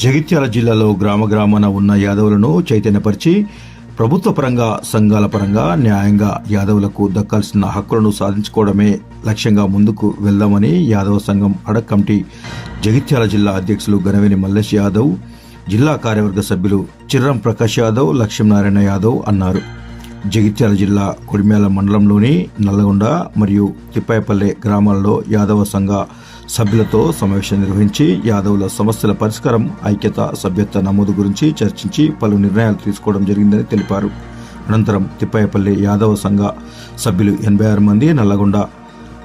జగిత్యాల జిల్లాలో గ్రామ గ్రామాన ఉన్న యాదవులను చైతన్యపరిచి ప్రభుత్వ పరంగా సంఘాల పరంగా న్యాయంగా యాదవులకు దక్కాల్సిన హక్కులను సాధించుకోవడమే లక్ష్యంగా ముందుకు వెళ్దామని యాదవ సంఘం అడక్ కమిటీ జగిత్యాల జిల్లా అధ్యక్షులు గనవేని మల్లేష్ యాదవ్ జిల్లా కార్యవర్గ సభ్యులు చిర్రం ప్రకాష్ యాదవ్ లక్ష్మీనారాయణ యాదవ్ అన్నారు. జగిత్యాల జిల్లా కొడిమ్యాల మండలంలోని నల్లగొండ మరియు తిప్పాయపల్లె గ్రామాల్లో యాదవ సంఘ సభ్యులతో సమావేశం నిర్వహించి యాదవుల సమస్యల పరిష్కారం ఐక్యత సభ్యత్వ నమోదు గురించి చర్చించి పలు నిర్ణయాలు తీసుకోవడం జరిగిందని తెలిపారు. అనంతరం తిప్పాయపల్లి యాదవ సంఘ సభ్యులు ఎనభై ఆరు మంది నల్లగొండ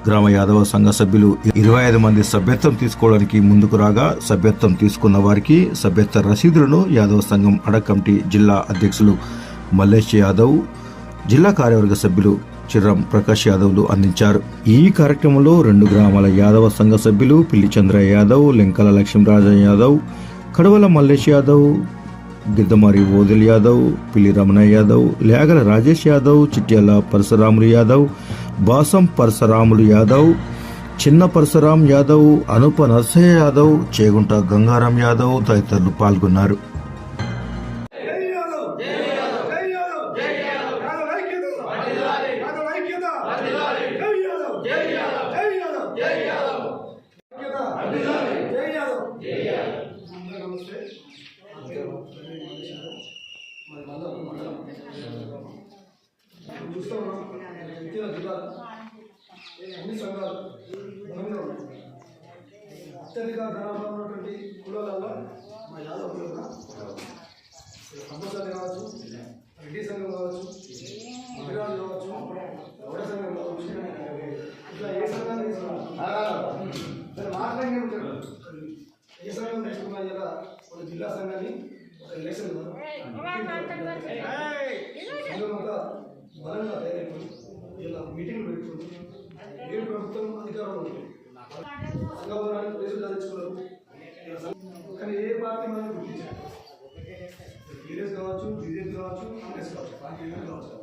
గ్రామ యాదవ సంఘ సభ్యులు ఇరవై ఐదు మంది సభ్యత్వం తీసుకోవడానికి ముందుకు రాగా సభ్యత్వం తీసుకున్న వారికి సభ్యత్వ రసీదులను యాదవ సంఘం అడ కమిటీ జిల్లా అధ్యక్షులు మల్లేష్ యాదవ్ జిల్లా కార్యవర్గ సభ్యులు చిర్రం ప్రకాష్ యాదవ్లు అందించారు. ఈ కార్యక్రమంలో రెండు గ్రామాల యాదవ సంఘ సభ్యులు పిల్లి చంద్ర యాదవ్ లెంకల లక్ష్మీరాజ యాదవ్ కడవల మల్లేష్ యాదవ్ గిద్దమారి ఓదిల్ యాదవ్ పిల్లి రమణ యాదవ్ లేగల రాజేష్ యాదవ్ చిట్యాల పరశురాములు యాదవ్ బాసం పరశురాములు యాదవ్ చిన్న పరశురాం యాదవ్ అనుప నరసయ్య యాదవ్ చేగుంట గంగారాం యాదవ్ తదితరులు పాల్గొన్నారు జై యాదవ్ జై యాదవ్ జై యాదవ్ జై యాదవ్ యాదవ్ ఐక్యత వర్ధిల్లాలి యాదవ్ ఐక్యత వర్ధిల్లాలి జై యాదవ్ జై యాదవ్ జై యాదవ్ జై యాదవ్ ఐక్యత వర్ధిల్లాలి జై యాదవ్ జై యాదవ్ అందరూ నమస్తే మరి మండలం. చూస్తూ ఉన్నాం ఇతర జిల్లాలో అన్ని సంఘాలు బలంగా ఉన్నాయి అత్యధిక జనాభా ఉన్నటువంటి కులాలలో మా యాదవ్ కులం కూడా కంపల్సరీ కావచ్చు రెడ్డి సంఘం కావచ్చు మహిళలు కావచ్చు గౌడ సంఘం కావచ్చు ఇట్లా ఏ సంఘాన్ని తీసుకున్నా సరే మాట్లాడి ఉంటారు ఏ సంఘం తీసుకున్నా ఇలా ఒక జిల్లా సంఘాన్ని ఒక ఎలక్షన్ సంఘం ఒక బలంగా తయారైపోయి ఇలా మీటింగ్లు పెట్టుకుంది ఏ ప్రభుత్వం అధికారంలో ఉంటుంది సంఘభవనానికి ప్లేసులు సాధించుకున్నారు కానీ ఏ పార్టీ మనం గుర్తించాలి టీఆర్ఎస్ కావచ్చు బీజేపీ కావచ్చు కాంగ్రెస్ కావచ్చు పార్టీ ఏమైనా కావచ్చు.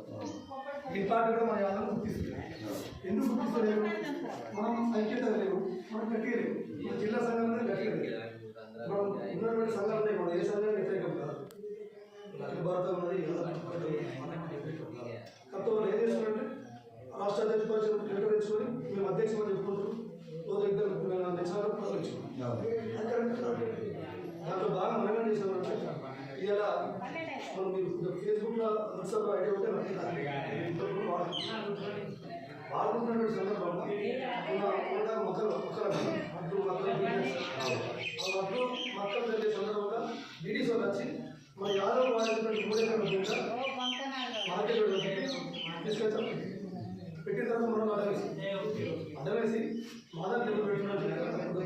ఈ పార్టీ కూడా మన యాదవ్ గుర్తిస్తుంది ఎందుకు గుర్తిస్తలేము మనం ఐక్యత లేవు మనం గట్టిలేము మన జిల్లా సంఘాలు గట్టిగా లేవు మనం ఉన్నటువంటి సంఘాలు ఉన్నాయి మనం ఏ సంఘాలు వ్యతిరేకం కాదు. అఖిల భారత ఉన్నది యాదవ్ ఏం చేస్తున్నారంటే రాష్ట్ర అధ్యక్ష పరిషత్ అని చెప్పుకుంటారు రోజు ఇద్దరు మేము అధ్యక్షులు కాదు. దాంట్లో బాగా మనం ఏం చేసామంటే ఇలా మనం మీరు ఫేస్బుక్లో వాట్సాప్లో ఐడియా ఉంటే. వాడుకుంటున్నటువంటి సందర్భంలో ఉన్న మొక్కలు మొక్కలు మొక్కలు ఆ అడ్డు మొక్కలు జరిగే సందర్భంగా బీడీస్ వాళ్ళు వచ్చి మన యాదవ్ వాడేటువంటి మూడేళ్ళ మధ్య మార్కెట్ తీసుకొచ్చాం పెట్టిన తర్వాత మనం అడవేసి అడవేసి మాదా తెలుగు పెట్టిన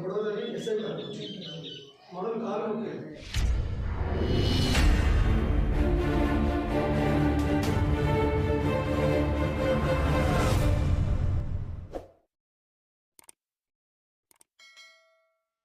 గొడవ జరిగి మనం కాలు మొక్కారు.